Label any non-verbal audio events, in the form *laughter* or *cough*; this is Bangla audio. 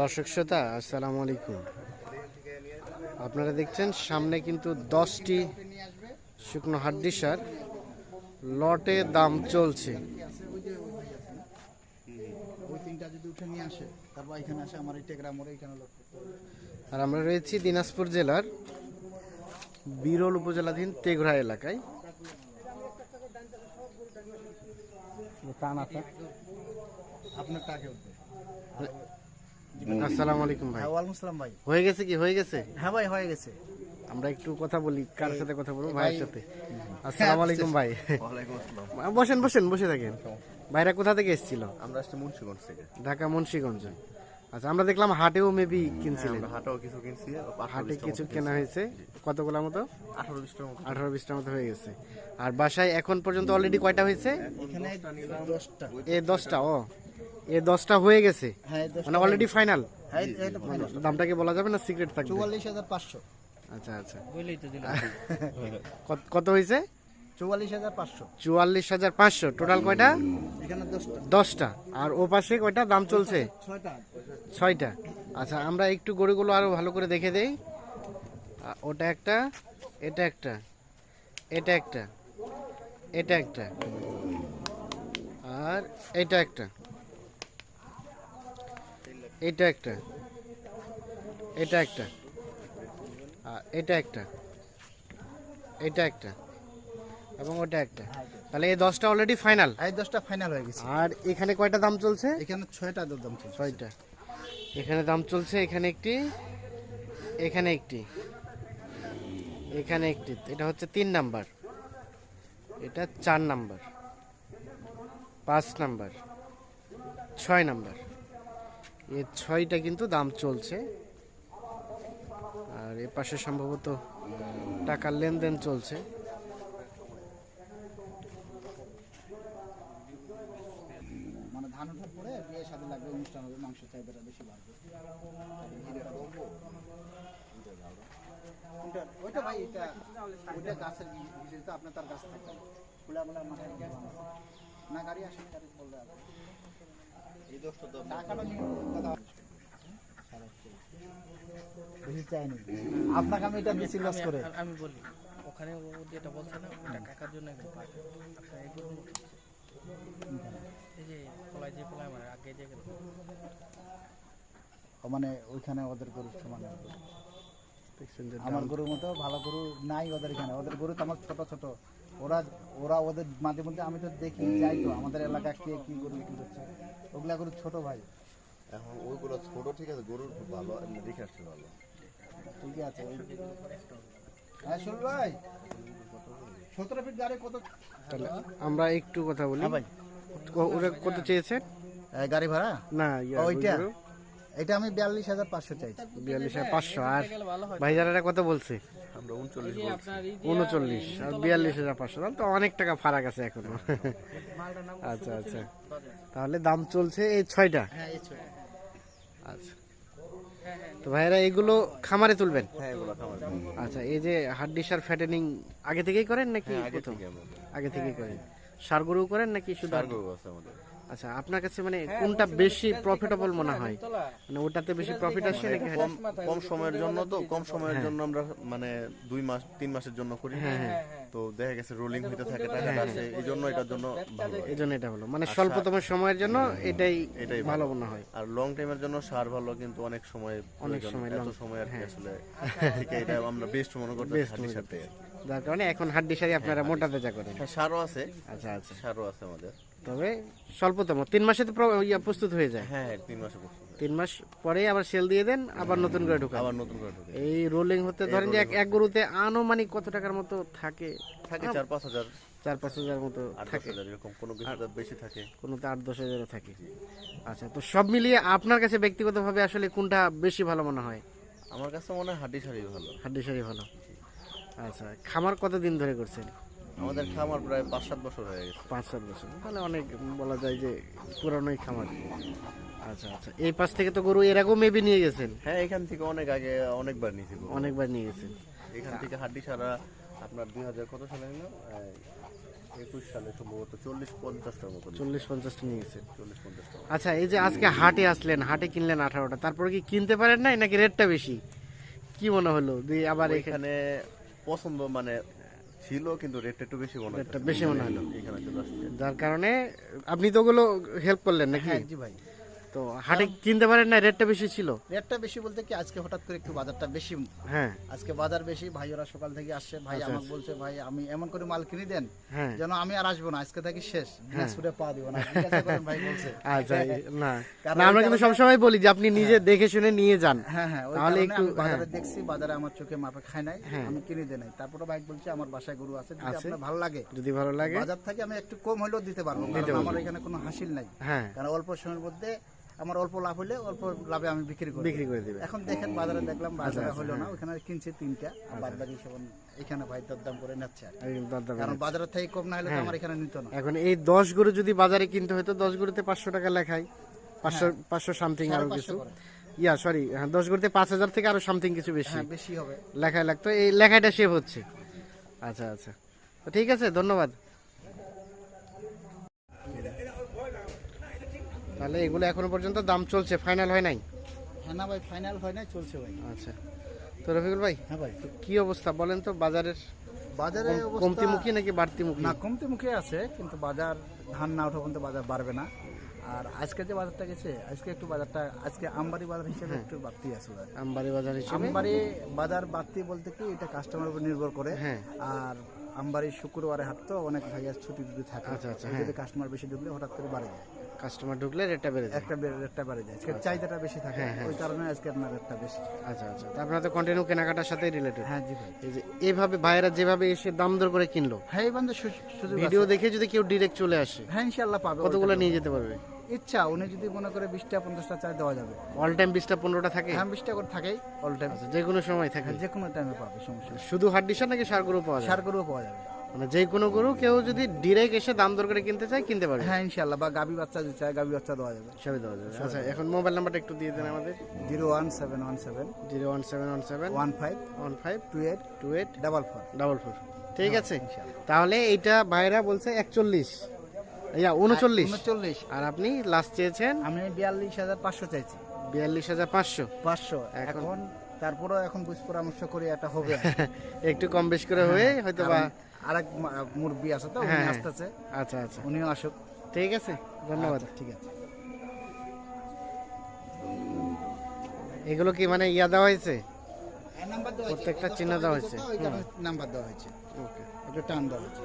দর্শক শ্রোতা, আসসালামু আলাইকুম। আপনারা দেখছেন, সামনে কিন্তু দশটি শুকনো হাড্ডি সার। লটে দাম চলছে। আর আমরা রয়েছি দিনাজপুর জেলার বিরল উপজেলাধীন তেঘরা এলাকায়। আপনার টাকে আসসালামু আলাইকুম ভাই। হ্যাঁ ওয়ালাইকুম আসসালাম ভাই। হয়ে গেছে কি? হয়ে গেছে? হ্যাঁ ভাই হয়ে গেছে। আমরা একটু কথা বলি কার সাথে কথা বলব? ভাইয়ের সাথে। আসসালামু আলাইকুম ভাই। বসেন বসেন বসে থাকেন। ভাইরা কোথা থেকে এসেছিল? আমরা আসছি মুন্সিগঞ্জ থেকে। ঢাকা মুন্সিগঞ্জ। আচ্ছা আমরা দেখলাম হাটেও মেবি কিনছিলেন। হাটেও কিছু কিনছি হাটে কিছু কেনা হয়েছে। কতগুলা মতো? আঠারো বিশটার মতো। আঠারো বিশটার মতো হয়ে গেছে। আর বাসায় এখন পর্যন্ত অলরেডি কয়টা হয়েছে? এখানে দশটা। এ দশটা ও। এ দশটা হয়ে গেছে। হ্যাঁ মানে অলরেডি ফাইনাল হ্যাঁ ফাইনাল দামটা কি বলা যাবে না সিক্রেট থাকবে? চুয়াল্লিশ হাজার পাঁচশো। আচ্ছা আচ্ছা। *laughs* কত- কত হয়েছে? চুয়াল্লিশ হাজার পাঁচশো। চুয়াল্লিশ হাজার পাঁচশো। টোটাল কয়টা? এখানে দশটা। আর ও পাশে কয়টা? দাম চলছে? ছয়টা। ছয়টা। আচ্ছা আমরা একটু গরুগুলো আরও ভালো করে দেখে দেই। ওটা একটা এটা একটা এটা একটা এটা একটা আর এটা একটা। এটা একটা। এটা একটা। আর এটা একটা। এটা একটা। এবং ওটা একটা। তাহলে এই দশটা অলরেডি ফাইনাল এই দশটা ফাইনাল হয়ে গেছে। আর এখানে কয়টা দাম চলছে? এখানে ছয়টা দাম চলছে। ছয়টা। এখানে দাম চলছে এখানে একটি এখানে একটি এখানে একটি। এটা হচ্ছে তিন নাম্বার। এটা চার নাম্বার। পাঁচ নাম্বার। ছয় নাম্বার। এ ছয়টা কিন্তু দাম চলছে। আর এ পাশে সম্ভবত টাকার লেনদেন চলছে। মানে ধান লাগবে, অনুষ্ঠান হবে, মাংস ওইটা ভাই, এটা, ওইটা গাছের আপনার তার গাছ থাকে। খোলা খোলা মানে না গাড়ি আসে, গাড়ি বেশি চাইনি আপনাকে আমি এটা বেশি লস করে। আমি- আমি বলি ওখানে ও যেটা বলছে না ওটা কাকার জন্য আপনার এই যে যে কলাই মানে আগে যে গেল মানে ওইখানে ওদের গরু সমান দেখছেন যে আমার গরুর মতো ভালো গরু নাই ওদের এখানে। ওদের গরু তো আমার ছোট ছোট। ওরা ওরা ওদের মাঝে মধ্যে আমি তো দেখি যাই তো আমাদের এলাকা কে কি গরু বিক্রি করছে। ওগুলা গরু ছোট ভাই। এখন ওইগুলো ছোট ঠিক আছে গরুর খুব ভালো এমনি দেখে আসছে ভালো ঠিক আছে হ্যাঁ শুনুন ভাই সতেরো ফিট গাড়ি কত? আমরা একটু কথা বলি। হ্যাঁ ভাই। ওরা কত চেয়েছে? গাড়ি ভাড়া? না ওইটা? এটা আমি বিয়াল্লিশ হাজার পাঁচশো চাইছি। বিয়াল্লিশ আর পাঁচশো। আর হয়। কত বলছে? আমরা উনচল্লিশ আর বিয়াল্লিশ হাজার পাঁচশো। তাহলে তো অনেক টাকা ফারাক আছে এখনও। আচ্ছা আচ্ছা। তাহলে দাম চলছে এই ছয়টা? হ্যাঁ আচ্ছা। তো ভাইরা এগুলো খামারে তুলবেন? হ্যাঁ এগুলো খামার আচ্ছা এই যে হাড্ডি সার ফ্যাটেনিং আগে থেকেই করেন নাকি হ্যাঁ আগে থেকেই করেন সার গরু করেন। নাকি শুধু আছে আমাদের। আচ্ছা আপনার কাছে মানে কোনটা বেশি প্রফিটেবল মনে হয়? মানে ওটাতে বেশি প্রফিট আসে নাকি? কম সময়ের জন্য তো কম সময়ের জন্য আমরা মানে দুই মাস তিন মাসের জন্য করি। তো দেখা গেছে রোলিং হইতে থাকে টাকাটা আসে এই জন্য এটার জন্য ভালো এই জন্য এটা ভালো। মানে স্বল্পতম সময়ের জন্য এটাই এটাই ভালো মনে হয়। আর লং টাইমের জন্য সার ভালো কিন্তু অনেক সময় অনেক সময় এত সময় আর কি আসলে থেকে *laughs* এটা আমরা বেস্ট মনে করতে সারতে যার কারণে এখন হাড্ডি সারি আপনারা মোটা তেজা করেন। হ্যাঁ সারও আছে। আচ্ছা আচ্ছা। সারও আছে আমাদের। তবে স্বল্পতম। তিন মাসে তো প্রস্তুত হয়ে যায়। হ্যাঁ তিন মাসে তিন মাস পরে আবার সেল দিয়ে দেন আবার নতুন করে ঢুকান। আবার নতুন করে ঢুকে এই রোলিং হতে ধরেন যে এক- গরুতে আনুমানিক কত টাকার মতো থাকে? থাকে চার পাঁচ হাজার। চার পাঁচ হাজার মতো থাকে। এরকম কোনো বেশি থাকে। কোনোতে আট দশ হাজারও থাকে। আচ্ছা তো সব মিলিয়ে আপনার কাছে ব্যক্তিগতভাবে আসলে কোনটা বেশি ভালো মনে হয়? আমার কাছে মনে হয় হাড্ডি শাড়ি ভালো। হাড্ডি শাড়ি ভালো। আচ্ছা খামার কতদিন ধরে করছেন? আমাদের খামার প্রায় পাঁচ সাত বছর হয়ে গেছে। পাঁচ সাত বছর। তাহলে অনেক বলা যায় যে পুরানোই খামার। আচ্ছা আচ্ছা। এই পাশ থেকে তো গরু এর আগেও মেবি নিয়ে গেছেন? হ্যাঁ এখান থেকে অনেক আগে অনেকবার নিয়েছি গরু। অনেকবার নিয়ে গেছেন। এখান থেকে হাড্ডি সারা আপনার দুই হাজার কত সালে নিল একুশ সালে সম্ভবত চল্লিশ পঞ্চাশটার মতো নিয়েছে। চল্লিশ পঞ্চাশটা নিয়ে গেছে চল্লিশ পঞ্চাশটা আচ্ছা এই যে আজকে হাটে আসলেন হাটে কিনলেন আঠারোটা তারপরে কি কিনতে পারেন নাই নাকি রেটটা বেশি? কি মনে হলো? দিয়ে আবার এখানে এখানে পছন্দ মানে ছিল কিন্তু রেটটা একটু বেশি মনে রেটটা বেশি মনে হলো। এখানে চলে আসছে। যার কারণে আপনি তো ওগুলো হেল্প করলেন নাকি? হ্যাঁ জি ভাই। তো হাটে কিনতে পারেন না রেটটা বেশি ছিল। রেটটা বেশি বলতে কি আজকে হঠাৎ করে একটু বাজারটা বেশি? হ্যাঁ। আজকে বাজার বেশি ভাই ওরা সকাল থেকে আসছে ভাই আচ্ছা, আমাকে বলছে ভাই আমি এমন করে মাল কিনে দেন হ্যাঁ। যেন আমি আর আসব না আজকে থাকি শেষ। দিনাজপুরে পা দিব না ভাই বলছে। আচ্ছা না। কারণ আমরা কিন্তু সবসময় বলি যে আপনি নিজে দেখে শুনে নিয়ে যান। হ্যাঁ হ্যাঁ তাহলে একটু- বাজারে হ্যাঁ। দেখছি বাজারে আমার চোখে মাপে খায় নাই হ্যাঁ। আমি কিনে দেই নাই। তারপরে ভাই বলছে আমার বাসায় গরু আছে যদি আপনার ভালো লাগে যদি ভালো লাগে। বাজার থেকে আমি একটু কম হলেও দিতে পারব কারণ আমার এখানে কোনো হাসিল নাই। হ্যাঁ। কারণ অল্প সময়ের মধ্যে আমার অল্প লাভ হলে অল্প লাভে আমি বিক্রি করি। বিক্রি করে দিবে। এখন দেখেন বাজারে দেখলাম বাজারে আচ্ছা, হলো না হ্যাঁ। ওখানে কিনছে তিনটা বাদ বাকি এখানে ভাই দরদাম করে নিচ্ছে কারণ আছে। বাজারের থেকে কম না হলে তো হ্যাঁ। আমার এখানে নিত না। এখন এই দশ গরু যদি বাজারে কিনতে হতো দশ গরুতে পাঁচশো টাকা লেখায়। পাঁচশো পাঁচশো সামথিং আরও কিছু। ইয়া সরি হ্যাঁ দশ গরুতে পাঁচ হাজার থেকে আরও সামথিং কিছু বেশি। হ্যাঁ বেশি হবে। লেখায় লাগতো। এই লেখাটা সেভ হচ্ছে। আচ্ছা আচ্ছা। তো ঠিক আছে ধন্যবাদ। তাহলে এগুলো এখনও পর্যন্ত দাম চলছে ফাইনাল হয় নাই? হ্যাঁ না ভাই ফাইনাল হয় নাই চলছে ভাই। আচ্ছা। তো রফিকুল ভাই হ্যাঁ ভাই। কি অবস্থা বলেন তো বাজারের বাজারে কম- অবস্থা- কমতিমুখী নাকি বাড়তিমুখী? না কমতে মুখে আছে কিন্তু বাজার ধান না ওঠা পর্যন্ত বাজার বাড়বে না। আর আজকে যে বাজারটা গেছে আজকে একটু বাজারটা আজকে আমবাড়ি বাজার হিসেবে একটু বাড়তি আছে। আমবাড়ি বাজার হিসেবে? আমবাড়ি বাজার বাড়তি বলতে কি এটা কাস্টমার উপর নির্ভর করে। হ্যাঁ। আর আমবাড়ি শুক্রবারে হাট তো অনেক ভাইয়ার ছুটি যদি থাকে আচ্ছা, আচ্ছা, যদি কাস্টমার বেশি ঢুকলে হঠাৎ করে বাড়ে যায়। কাস্টমার ঢুকলে রেটটা বেড়ে যায়। একটা বে- রেটটা বাড়ে যায়। আজকে চাহিদাটা বেশি থাকে। হ্যাঁ, হ্যাঁ। ওই কারণে আজকে আপনার রেটটা বেশি। আচ্ছা আচ্ছা। তা আপনারা তো কন্টিনিউ কেনাকাটার সাথে রিলেটেড হ্যাঁ জি ভাই। এই যে এভাবে ভাইয়েরা যেভাবে এসে দাম দর করে কিনলো হ্যাঁ এই বান্ধব সুযোগ ভিডিও দেখে যদি কেউ ডিরেক্ট চলে আসে হ্যাঁ ইনশাল্লাহ পাবে। কতগুলো নিয়ে যেতে পারবে? ইচ্ছা উনি যদি মনে করে বিশটা পঞ্চাশটা চাই দেওয়া যাবে। অল টাইম বিশটা পনেরোটা থাকে? হ্যাঁ বিশটা করে থাকেই। অল টাইম আচ্ছা যে কোনো সময় থাকে। যে কোনো টাইমে পাবে সমস্যা শুধু ডিশা নাকি সার গরু পাওয়া যায় সার পাওয়া যাবে। মানে যে কোনো গরু কেউ যদি ডিরেক্ট এসে দাম দর করে কিনতে চায় কিনতে পারবে। হ্যাঁ ইনশাল্লাহ বা গাবি বাচ্চা যদি চায় গাবি বাচ্চা দেওয়া যাবে। সবই দেওয়া যাবে। আচ্ছা এখন মোবাইল নাম্বারটা একটু দিয়ে দেন আমাদের। Zero one seven one seven zero one seven one seven one five one five two eight two eight double four double four ঠিক আছে তাহলে এইটা ভাইরা বলছে একচল্লিশ। ইয়া উনচল্লিশ। উনচল্লিশ। আর আপনি লাস্ট চেয়েছেন? আমি বিয়াল্লিশ হাজার পাঁচশো চাইছি। বিয়াল্লিশ হাজার পাঁচশো। পাঁচশো। এখন তারপরেও এখন বুঝ পরামর্শ করি এটা হবে। *laughs* একটু কম বেশ করে হয়ে হয়তো বা আরেক মুরব্বী আছে তো উনি হ্যাঁ। আসতেছে। আচ্ছা আচ্ছা। উনিও আসুক। ঠিক আছে ধন্যবাদ। আচ্ছা, ঠিক আছে। এগুলো কি মানে ইয়া দেওয়া হয়েছে? প্রত্যেকটা চিহ্ন দেওয়া হয়েছে। নাম্বার দেওয়া হয়েছে। ওকে। একটু টান দেওয়া হয়েছে।